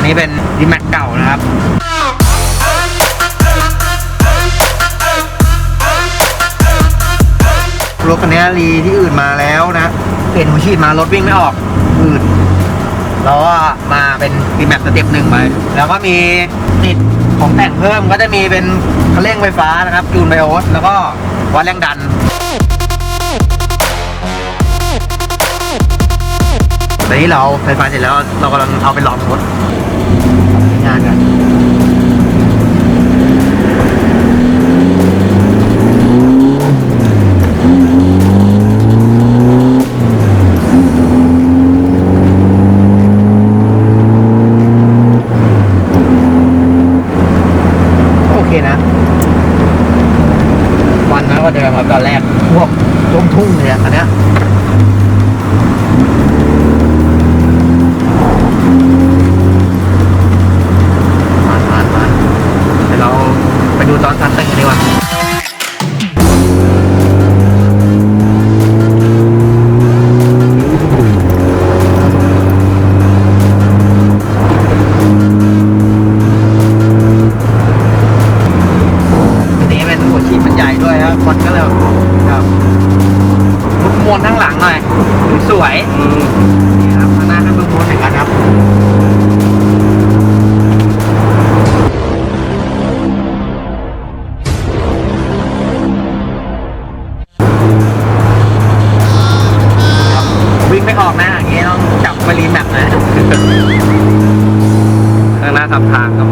ันนี้เป็นดีแม็กเก่านะครับรถคันนี้รีที่อื่นมาแล้วนะเปลี่ยนหัวฉีดมารถวิ่งไม่ออกอืดแล้วก็มาเป็นดีแม็กสเต็ปหนึ่งไปแล้วก็มีติดของแต่งเพิ่มก็จะมีเป็นคันเร่งไฟฟ้านะครับจูนไบโอสแล้วก็วัดแรงดันตอนนี้เราไฟฟ้าเสร็จแล้วเรากำลังเอาไปลองรถ งานกันโอเคนะวันน้ก็เดิมครับตอนแรกพวกทุ่งทุ่งเลยอะอันเนี้ย มุดมวนทั้างหลังหน่อยสวยนี่ครับข้างหน้าก็เพิ่งม้วนเหมือนกันครับวิ่งไม่ออกนะอย่างงี้ต้องจับมารีแมปนะข้างหน้าทำทางครับ